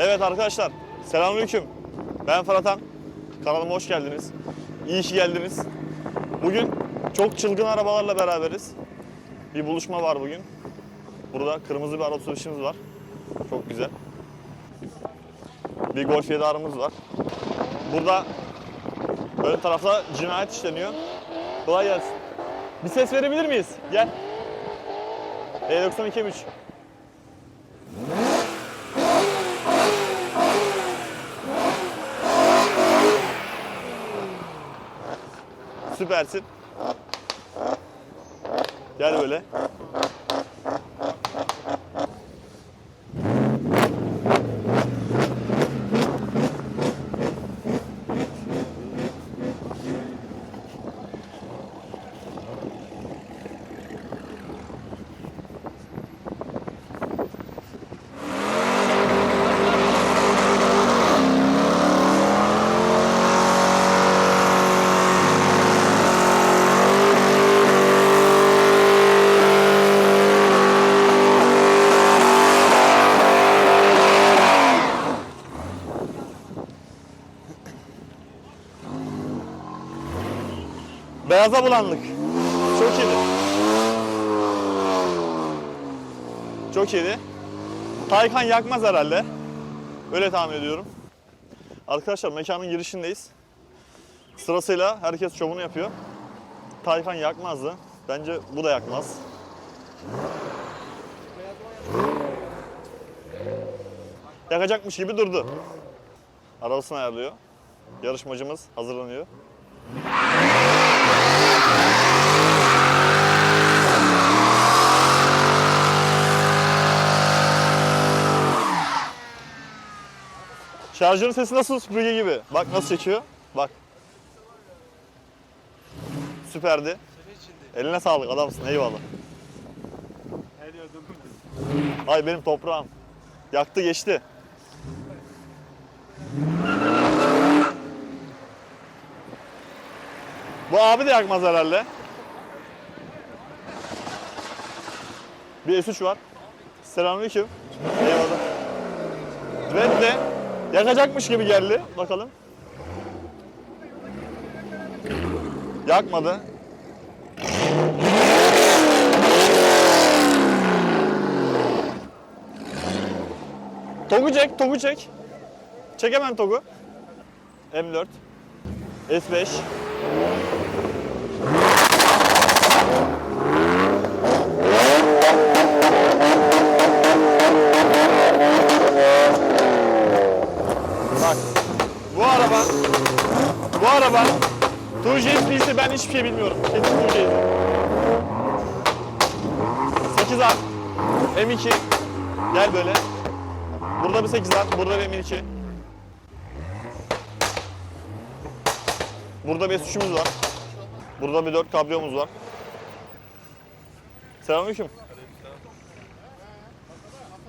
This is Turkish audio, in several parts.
Evet arkadaşlar, selamünaleyküm. Ben Fıratan. Kanalıma hoş geldiniz. İyi ki geldiniz. Bugün çok çılgın arabalarla beraberiz. Bir buluşma var bugün. Burada kırmızı bir araba sürüşümüz var. Çok güzel. Bir Golf 7 arımız var. Burada ön tarafta cinayet işleniyor. Kolay gelsin. Bir ses verebilir miyiz? Gel. E92 3. Süpersin. Gel böyle. Beyaza bulandık. Çok iyiydi. Çok iyiydi. Taycan yakmaz herhalde. Öyle tahmin ediyorum. Arkadaşlar mekanın girişindeyiz. Sırasıyla herkes şovunu yapıyor. Taycan yakmazdı. Bence bu da yakmaz. Yakacakmış gibi durdu. Arabasını ayarlıyor. Yarışmacımız hazırlanıyor. Şarjörün sesi nasıl süpürge gibi. Bak nasıl çekiyor. Bak. Süperdi. Eline sağlık adamsın eyvallah. Ay benim toprağım. Yaktı geçti. Bu abi de yakmaz herhalde. Bir S3 var. Selamünaleyküm. Eyvallah. Red de yakacakmış gibi geldi. Bakalım. Yakmadı. Togu çek, Togu çek. Çek Togu. M4. S5. Bak. Bu araba bu araba Turjet değilse ben hiçbir şey bilmiyorum. Kesin Turjet. 8 ar M2 Gel böyle. Burada bir 8 ar, burada bir M2. Burada bir S3'ümüz var. Burada bir 4 kabriyomuz var. Selamünaleyküm.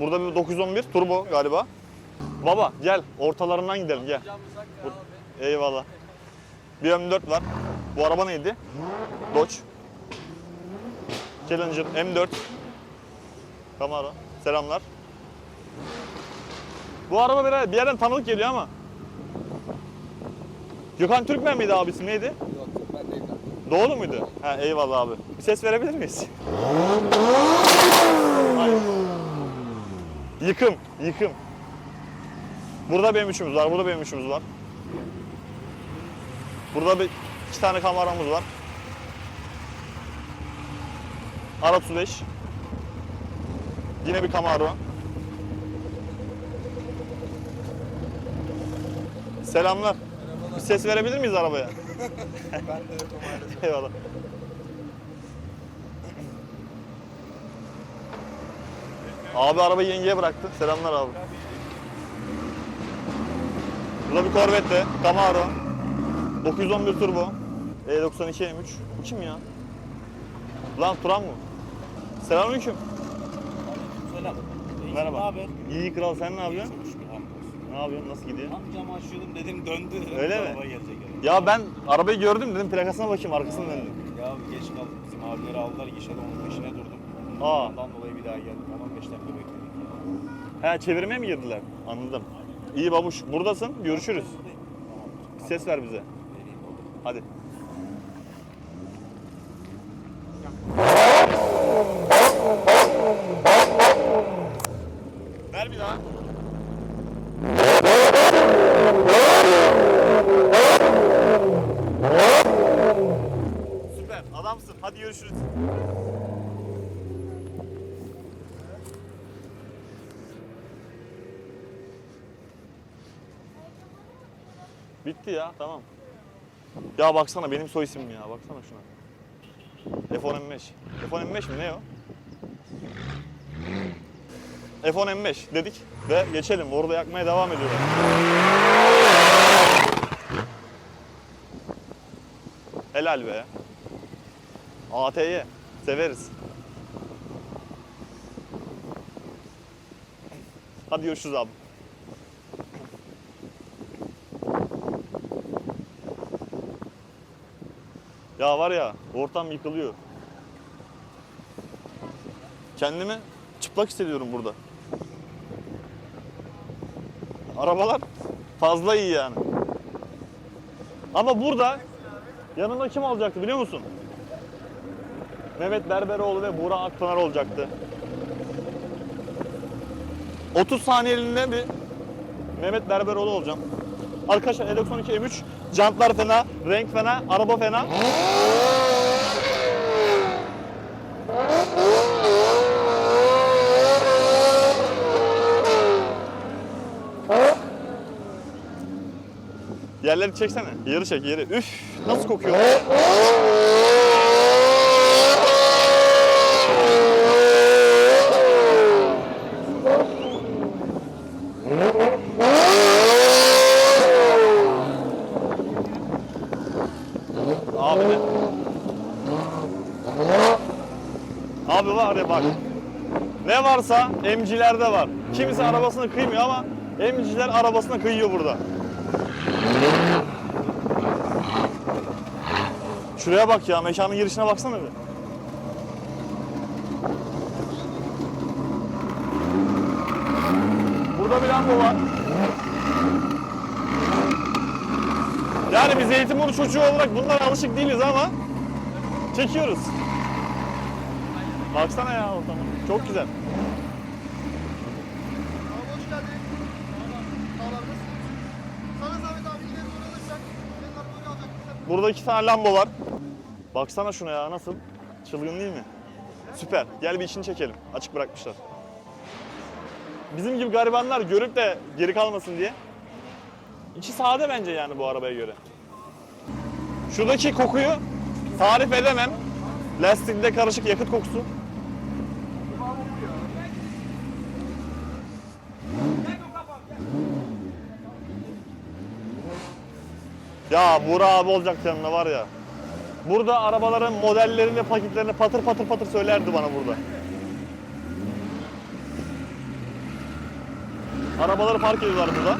Burada bir 911 turbo galiba. Baba gel ortalarından gidelim gel. Bu- Eyvallah. Bir M4 var. Bu araba neydi? Dodge. Challenger M4. Camaro. Selamlar. Bu araba bir, bir yerden tanıdık geliyor ama. Gökhan Türkmen miydi abisi neydi? Yok ben değilim. Doğulu muydu? Ha eyvallah abi. Bir ses verebilir miyiz? Hayır. Yıkım, yıkım. Burada benim üçümüz var, burada benim üçümüz var. Burada bir iki tane kameramız var. R35. Yine bir Camaro. Selamlar. Bir ses verebilir miyiz arabaya? Ben de yokum. Eyvallah. Abi arabayı yengeye bıraktı. Selamlar abi. Burada bir Corvette, Camaro. 911 turbo. E92 M3. Bu kim ya? Lan Turan mı? Selamünaleyküm. Selam. Merhaba. Ne haber? İyi kral sen ne yapıyorsun? Ne yapıyorsun? Nasıl gidiyor? Tam camı açıyordum dedim döndü. Öyle mi? araba gelecek yani. Ya ben arabayı gördüm dedim plakasına bakayım arkasına döndüm. Ya geç kaldık bizim abileri aldılar gişede onun peşine durdum. Aa. Ondan dolayı bir daha geldim. 15 dakika bekledik ya. He çevirmeye mi girdiler? Anladım. İyi babuş. Buradasın. Görüşürüz. Ses ver bize. Hadi. Ver bir daha. Süper. Adamsın. Hadi görüşürüz. Bitti ya. Tamam. Ya baksana benim soy ismim ya. Baksana şuna. F10 M5. F10 M5 mi ne o? F10 M5 dedik ve geçelim. Orada yakmaya devam ediyorlar. Helal be. AT'ye severiz. Hadi görüşürüz abi. Ya var ya ortam yıkılıyor. Kendimi çıplak hissediyorum burada. Arabalar fazla iyi yani. Ama burada yanında kim olacaktı biliyor musun? Mehmet Berberoğlu ve Burak Akpınar olacaktı. 30 saniyeliğine bir Mehmet Berberoğlu olacağım. Arkadaşlar E92 M3 jantlar fena, renk fena, araba fena. Yerleri çeksene. Yeri çek yeri. Üf nasıl kokuyor? Abi ne? Abi var ya bak. Varsa emcilerde var. Kimisi arabasını kıymıyor ama emciler arabasına kıyıyor burada. Şuraya bak ya, mekanın girişine baksana bir. Burada bir lambo var. Yani biz Zeytinburnu çocuğu olarak bunlara alışık değiliz ama çekiyoruz. Baksana ya ortama. Çok güzel. Abi hoş geldin. Sağlar nasılsın? Sana zahmet abi ileri doğru alırsak. Senin arabayı alacak. Sen Burada iki tane lambo var. Baksana şuna ya nasıl? Çılgın değil mi? Süper. Gel bir içini çekelim. Açık bırakmışlar. Bizim gibi garibanlar görüp de geri kalmasın diye. İçi sade bence yani bu arabaya göre. Şuradaki kokuyu tarif edemem. Lastikle karışık yakıt kokusu. Ya Buğra abi olacak yanında var ya. Burada arabaların modellerini, paketlerini patır patır patır söylerdi bana burada. Arabaları park ediyorlar burada.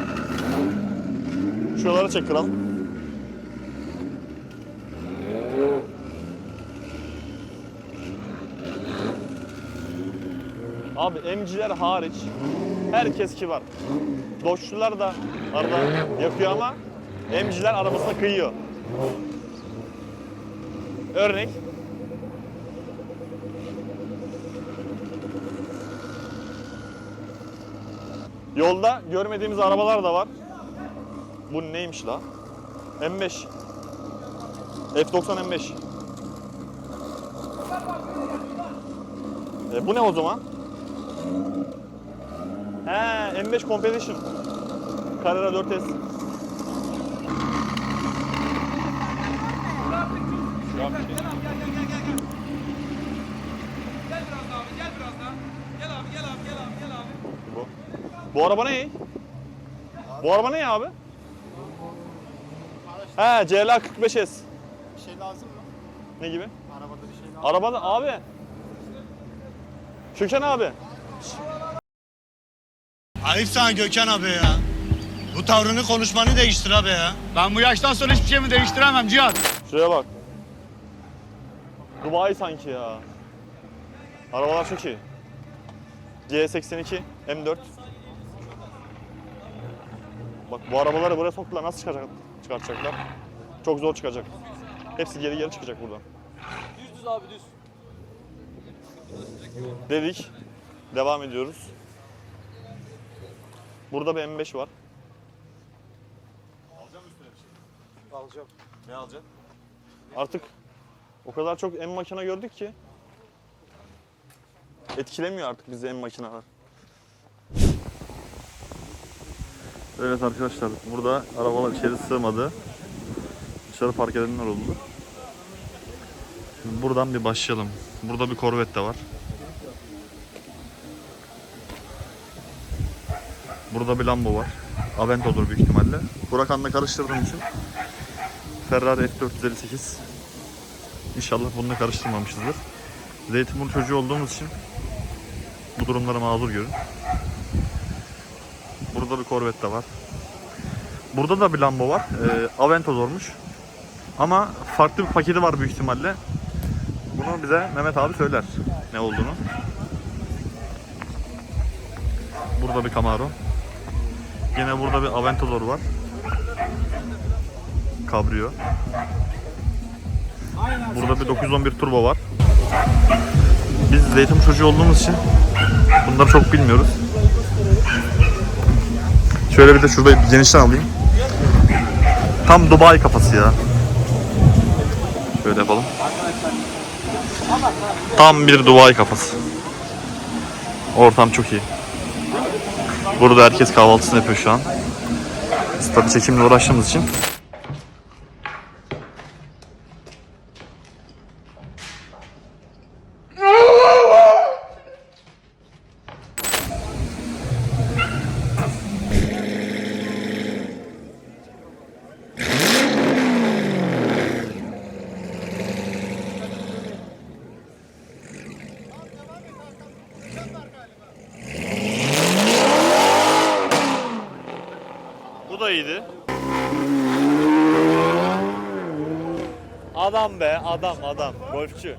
Şuraları çek kral. Abi emciler hariç herkes kibar. Doşçular da arada yakıyor ama emciler arabasına kıyıyor. Örnek. Yolda görmediğimiz arabalar da var. Bu neymiş la? M5. F90 M5. E, bu ne o zaman? He, M5 Competition. Carrera 4S. Şu an bir şey. Gel biraz daha abi, gel biraz daha. Gel abi, gel abi, gel abi, gel abi. Bu. Bu araba ne? Bu araba ne abi? He, CLA 45S. bir şey lazım mı? Ne gibi? Arabada bir şey lazım. Arabada abi. Köken abi. Ayıp sana Gökhan abi ya. Bu tavrını konuşmanı değiştir abi ya. Ben bu yaştan sonra hiçbir şeyimi değiştiremem Cihat. Şuraya bak. Dubai sanki ya. Arabalar çok iyi. G82 M4. Bak bu arabaları buraya soktular. Nasıl çıkacak, çıkartacaklar? Çok zor çıkacak. Hepsi geri geri çıkacak buradan. Düz düz abi düz. Dedik. Devam ediyoruz. Burada bir M5 var. Alacağım. Ne alacaksın? Artık o kadar çok M makine gördük ki etkilemiyor artık bizi M makineler. Evet arkadaşlar burada arabalar içeri sığmadı. Dışarı park edenler oldu. Şimdi buradan bir başlayalım. Burada bir Corvette de var. Burada bir Lambo var. Avento olur büyük ihtimalle. Huracan'la karıştırdığım için Ferrari F458. İnşallah bunu da karıştırmamışızdır. Zeytinburnu çocuğu olduğumuz için bu durumlara mazur görün. Burada bir Corvette de var. Burada da bir Lambo var. Ee, Aventador'muş. Ama farklı bir paketi var büyük ihtimalle. Bunu bize Mehmet abi söyler ne olduğunu. Burada bir Camaro. Yine burada bir Aventador var. Cabrio. Burada bir 911 turbo var. Biz zeytin çocuğu olduğumuz için bunları çok bilmiyoruz. Şöyle bir de şurada bir genişten alayım. Tam Dubai kafası ya. Şöyle yapalım. Tam bir Dubai kafası. Ortam çok iyi. Burada herkes kahvaltısını yapıyor şu an. Biz tabii çekimle uğraştığımız için da iyiydi. Adam be, adam, adam. Golfçü.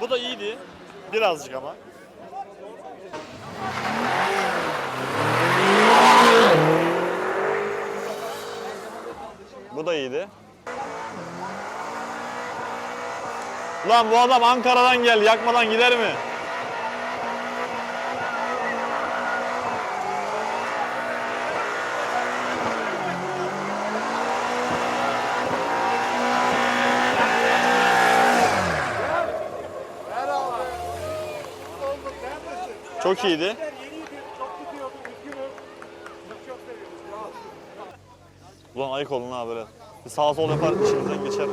Bu da iyiydi. Birazcık ama. İyiydi. Ulan bu adam Ankara'dan geldi. Yakmadan gider mi? Çok iyiydi. Ulan ayık olun ha böyle. Sağa sol yapar işimizden geçer.